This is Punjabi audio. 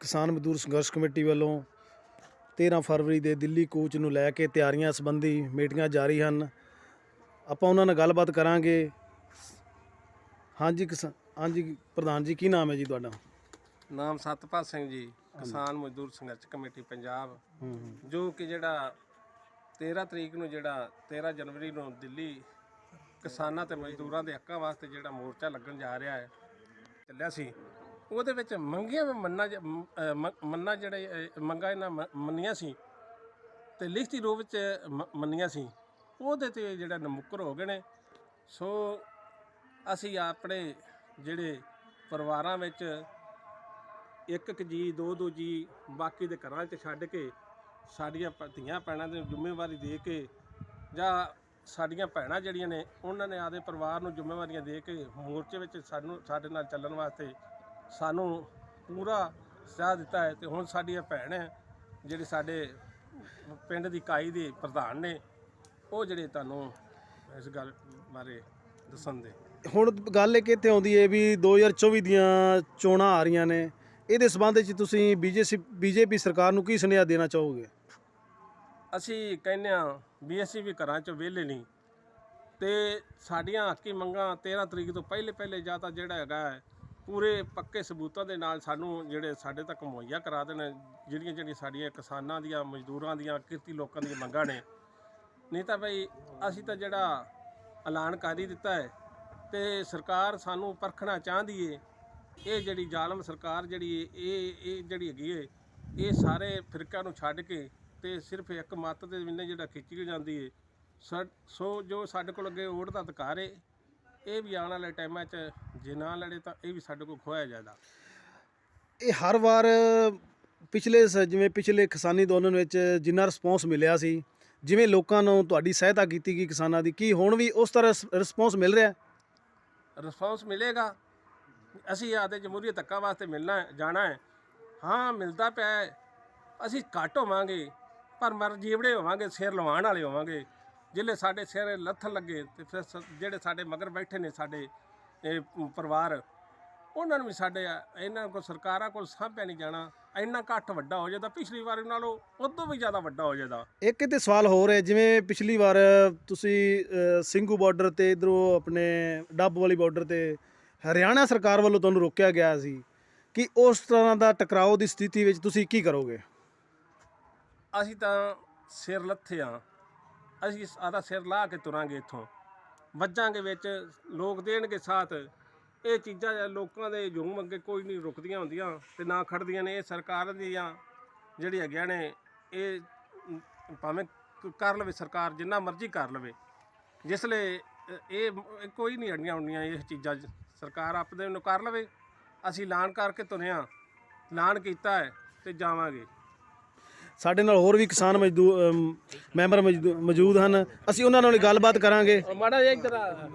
ਕਿਸਾਨ ਮਜ਼ਦੂਰ ਸੰਘਰਸ਼ ਕਮੇਟੀ ਵੱਲੋਂ 13 ਫਰਵਰੀ ਦੇ ਦਿੱਲੀ ਕੂਚ ਨੂੰ ਲੈ ਕੇ ਤਿਆਰੀਆਂ ਸੰਬੰਧੀ ਮੀਟਿੰਗਾਂ ਜਾਰੀ ਹਨ। ਆਪਾਂ ਉਹਨਾਂ ਨਾਲ ਗੱਲਬਾਤ ਕਰਾਂਗੇ। ਹਾਂਜੀ ਕਿਸਾ- ਹਾਂਜੀ ਪ੍ਰਧਾਨ ਜੀ ਕੀ ਨਾਮ ਹੈ ਜੀ ਤੁਹਾਡਾ? ਨਾਮ ਸਤਪਾਲ ਸਿੰਘ ਜੀ ਕਿਸਾਨ ਮਜ਼ਦੂਰ ਸੰਘਰਸ਼ ਕਮੇਟੀ ਪੰਜਾਬ। ਹੂੰ ਜੋ ਕਿ ਜਿਹੜਾ 13 ਤਰੀਕ ਨੂੰ ਜਿਹੜਾ 13 ਜਨਵਰੀ ਨੂੰ ਦਿੱਲੀ ਕਿਸਾਨਾਂ ਤੇ ਮਜ਼ਦੂਰਾਂ ਦੇ ਹੱਕਾਂ ਵਾਸਤੇ ਜਿਹੜਾ ਮੋਰਚਾ ਲੱਗਣ ਜਾ ਰਿਹਾ ਹੈ ਚੱਲਿਆ ਸੀ। ਉਹਦੇ ਵਿੱਚ ਮੰਗੀਆਂ ਵੀ ਮੰਨਾ ਜ- ਮੰਨਾ ਜਿਹੜੇ, ਅਹ, ਮੰਗਾਂ ਇਹਨਾਂ ਮ- ਮੰਨੀਆਂ ਸੀ ਤੇ ਲਿਖਤੀ ਰੂਪ ਵਿੱਚ ਮ- ਮੰਨੀਆਂ ਸੀ। ਉਹਦੇ ਤੇ ਜਿਹੜਾ ਨਮੁੱਕਰ ਹੋ ਗਏ ਨੇ। ਸੋ ਅਸੀਂ ਆਪਣੇ ਜਿਹੜੇ ਪਰਿਵਾਰਾਂ ਵਿੱਚ ਇੱਕ ਇੱਕ ਜੀ, ਦੋ ਦੋ ਜੀ ਬਾਕੀ ਦੇ ਘਰਾਂ 'ਚ ਛੱਡ ਕੇ ਸਾਡੀਆਂ ਧੀਆਂ ਭੈਣਾਂ ਦੀ ਜ਼ਿੰਮੇਵਾਰੀ ਦੇ ਕੇ ਜਾਂ ਸਾਡੀਆਂ ਭੈਣਾਂ ਜਿਹੜੀਆਂ ਨੇ, ਉਹਨਾਂ ਨੇ ਆਦੇ ਪਰਿਵਾਰ ਨੂੰ ਜ਼ਿੰਮੇਵਾਰੀਆਂ ਦੇ ਕੇ ਮੋਰਚੇ ਵਿੱਚ ਸਾਨੂੰ, ਸਾਡੇ ਨਾਲ ਚੱਲਣ ਵਾਸਤੇ ਸਾਨੂੰ ਪੂਰਾ ਸਾਥ ਦਿੱਤਾ ਹੈ ਤੇ ਹੁਣ ਸਾਡੀਆਂ ਭੈਣ ਹੈ ਜਿਹੜੇ ਸਾਡੇ ਪਿੰਡ ਦੀ ਇਕਾਈ ਦੇ ਪ੍ਰਧਾਨ ਨੇ ਉਹ ਜਿਹੜੇ ਤੁਹਾਨੂੰ ਇਸ ਗੱਲ ਬਾਰੇ ਦੱਸਣ ਦੇ ਹੁਣ ਗੱਲ ਇਹ ਕਿੱਥੇ ਆਉਂਦੀ ਹੈ ਵੀ 2024 ਦੀਆਂ ਚੋਣਾਂ ਆ ਰਹੀਆਂ ਨੇ। ਇਹਦੇ ਸਬੰਧ ਵਿੱਚ ਤੁਸੀਂ ਬੀਜੇਪੀ ਬੀਜੇਪੀ ਸਰਕਾਰ ਨੂੰ ਕੀ ਸੁਨੇਹਾ ਦੇਣਾ ਚਾਹੋਗੇ? ਅਸੀਂ ਕਹਿੰਦੇ ਆ ਅਸੀਂ ਵੀ ਘਰਾਂ 'ਚ ਵਿਹਲੇ ਨਹੀਂ। ਤੇ ਸਾਡੀਆਂ ਹੱਕੀ ਮੰਗਾਂ 13 ਤਰੀਕ ਤੋਂ ਪਹਿਲੇ ਪਹਿਲੇ ਜਾਂ ਤਾਂ ਜਿਹੜਾ ਹੈਗਾ ਹੈ, ਪੂਰੇ ਪੱਕੇ ਸਬੂਤਾਂ ਦੇ ਨਾਲ ਸਾਨੂੰ ਜਿਹੜੇ ਸਾਡੇ ਤੱਕ ਮੁਹੱਈਆ ਕਰਾ ਦੇਣ ਜਿਹੜੀਆਂ ਜਿਹੜੀਆਂ ਸਾਡੀਆਂ ਕਿਸਾਨਾਂ ਦੀਆਂ ਮਜ਼ਦੂਰਾਂ ਦੀਆਂ ਕਿਰਤੀ ਲੋਕਾਂ ਦੀਆਂ ਮੰਗਾਂ ਨੇ। ਨਹੀਂ ਤਾਂ ਭਈ ਅਸੀਂ ਤਾਂ ਜਿਹੜਾ ਐਲਾਨ ਕਰ ਹੀ ਦਿੱਤਾ ਹੈ ਤੇ ਸਰਕਾਰ ਸਾਨੂੰ ਪਰਖਣਾ ਚਾਹੁੰਦੀ ਏ। ਇਹ ਜਿਹੜੀ ਜ਼ਾਲਮ ਸਰਕਾਰ ਜਿਹੜੀ ਏ, ਇਹ ਇਹ ਜਿਹੜੀ ਹੈਗੀ ਏ ਇਹ ਸਾਰੇ ਫਿਰਕਿਆਂ ਨੂੰ ਛੱਡ ਕੇ ਤੇ ਸਿਰਫ ਇੱਕ ਮੱਤ ਦੇ ਵਿੰਨੇ ਜਿਹੜਾ ਖਿੱਚੀ ਜਾਂਦੀ ਏ। ਸਾ- ਸੋ ਜੋ ਸਾਡੇ ਕੋਲ ਅੱਗੇ ਵੋਟ ਦਾ ਅਧਿਕਾਰ ਏ ਇਹ ਵੀ ਆਉਣ ਵਾਲੇ ਟਾਈਮਾਂ 'ਚ ਜੇ ਨਾ ਲੜੇ ਤਾਂ ਇਹ ਵੀ ਸਾਡੇ ਕੋਲ ਖੋਇਆ ਜਾਏਗਾ ਇਹ ਹਰ ਵਾਰ ਪਿਛਲੇ ਸ- ਜਿਵੇਂ ਪਿਛਲੇ ਕਿਸਾਨੀ ਅੰਦੋਲਨ ਵਿੱਚ ਜਿੰਨਾ ਰਿਸਪੌਂਸ ਮਿਲਿਆ ਸੀ ਜਿਵੇਂ ਲੋਕਾਂ ਨੂੰ ਤੁਹਾਡੀ ਸਹਾਇਤਾ ਕੀਤੀ ਗਈ ਕਿਸਾਨਾਂ ਦੀ ਕੀ ਹੁਣ ਵੀ ਉਸ ਤਰ੍ਹਾਂ ਰਿਸਪੌਂਸ ਮਿਲ ਰਿਹਾ? ਹੈ? ਰਿਸਪੌਂਸ ਮਿਲੇਗਾ। ਅਸੀਂ ਆਦੇ ਜਮਹੂਰੀਅਤ ਧੱਕਾ ਵਾਸਤੇ ਮਿਲਣਾ ਹੈ ਜਾਣਾ ਹੈ। ਹਾਂ ਮਿਲਦਾ ਪਿਆ ਹੈ। ਅਸੀਂ ਘੱਟ ਹੋਵਾਂਗੇ ਪਰ ਮਰ ਜੀਵੜੇ ਹੋਵਾਂਗੇ ਸਿਰ ਲਵਾਉਣ ਵਾਲੇ ਹੋਵਾਂਗੇ। ਜਿੱਲੇ ਸਾਡੇ ਸਿਰ ਲੱਥਣ ਲੱਗੇ ਤੇ ਫਿਰ ਸ- ਜਿਹੜੇ ਸਾਡੇ ਮਗਰ ਬੈਠੇ ਨੇ ਸਾਡੇ ਇਹ ਪਰਿਵਾਰ। ਉਹਨਾਂ ਨੂੰ ਵੀ ਸਾਡੇ ਇਹਨਾਂ ਕੋਲ ਸਰਕਾਰਾਂ ਕੋਲ ਸਾਂਭਿਆ ਨਹੀਂ ਜਾਣਾ। ਇੰਨਾ ਘੱਟ ਵੱਡਾ ਹੋ ਜਾਂਦਾ ਪਿਛਲੀ ਵਾਰ ਨਾਲੋਂ ਉਦੋਂ ਵੀ ਜ਼ਿਆਦਾ ਵੱਡਾ ਹੋ ਜਾਂਦਾ ਇੱਕ ਤੇ ਸਵਾਲ ਹੋਰ ਹੈ ਜਿਵੇਂ ਪਿਛਲੀ ਵਾਰ ਤੁਸੀਂ ਸਿੰਘੂ ਬਾਰਡਰ ਤੇ ਇਧਰੋਂ ਆਪਣੇ ਡੱਬ ਵਾਲੀ ਬਾਰਡਰ ਤੇ ਹਰਿਆਣਾ ਸਰਕਾਰ ਵੱਲੋਂ ਤੁਹਾਨੂੰ ਰੋਕਿਆ ਗਿਆ ਸੀ ਕਿ ਉਸ ਤਰ੍ਹਾਂ ਦਾ ਟਕਰਾਓ ਦੀ ਸਥਿਤੀ ਵਿੱਚ ਤੁਸੀਂ ਕੀ ਕਰੋਗੇ? ਅਸੀਂ ਤਾਂ ਸਿਰ ਲੱਥੇ ਆ। ਅਸੀਂ ਆਦਾ ਸਿਰ ਲਾ ਕੇ ਤੁਰਾਂਗੇ ਇੱਥੋਂ। ਵੱਜਾਂਗੇ ਵਿੱਚ ਲੋਕ ਦੇਣਗੇ ਸਾਥ। ਇਹ ਚੀਜ਼ਾਂ ਲੋਕਾਂ ਦੇ ਜੂਮ ਅੱਗੇ ਕੋਈ ਨਹੀਂ ਰੁਕਦੀਆਂ ਹੁੰਦੀਆਂ ਤੇ ਨਾ ਖੜਦੀਆਂ ਨੇ। ਇਹ ਸਰਕਾਰ ਦੀਆਂ ਜਿਹੜੀ ਹੈਗੀਆਂ ਨੇ, ਇਹ ਭਾਵੇਂ ਕਰ ਲਵੇ ਸਰਕਾਰ, ਜਿੰਨਾ ਮਰਜ਼ੀ ਕਰ ਲਵੇ। ਜਿਸ ਲਈ ਇਹ ਕੋਈ ਨਹੀਂ ਅੜੀਆਂ ਹੁੰਦੀਆਂ ਇਹ ਚੀਜ਼ਾਂ। ਸਰਕਾਰ ਆਪਦੇ ਨੂੰ ਕਰ ਲਵੇ। ਅਸੀਂ ਐਲਾਨ ਕਰਕੇ ਤੁਰਿਆ ਐਲਾਨ ਕੀਤਾ ਹੈ ਤੇ ਜਾਵਾਂਗੇ। ਸਾਡੇ ਨਾਲ ਹੋਰ ਵੀ ਕਿਸਾਨ ਮਜ਼ਦੂਰ ਮੈਂਬਰ ਮਜ਼ਦੂ- ਮੌਜੂਦ ਹਨ। ਅਸੀਂ ਉਹਨਾਂ ਨਾਲ ਗੱਲਬਾਤ ਕਰਾਂਗੇ। ਮਾੜਾ ਜਿਹਾ ਇੱਧਰ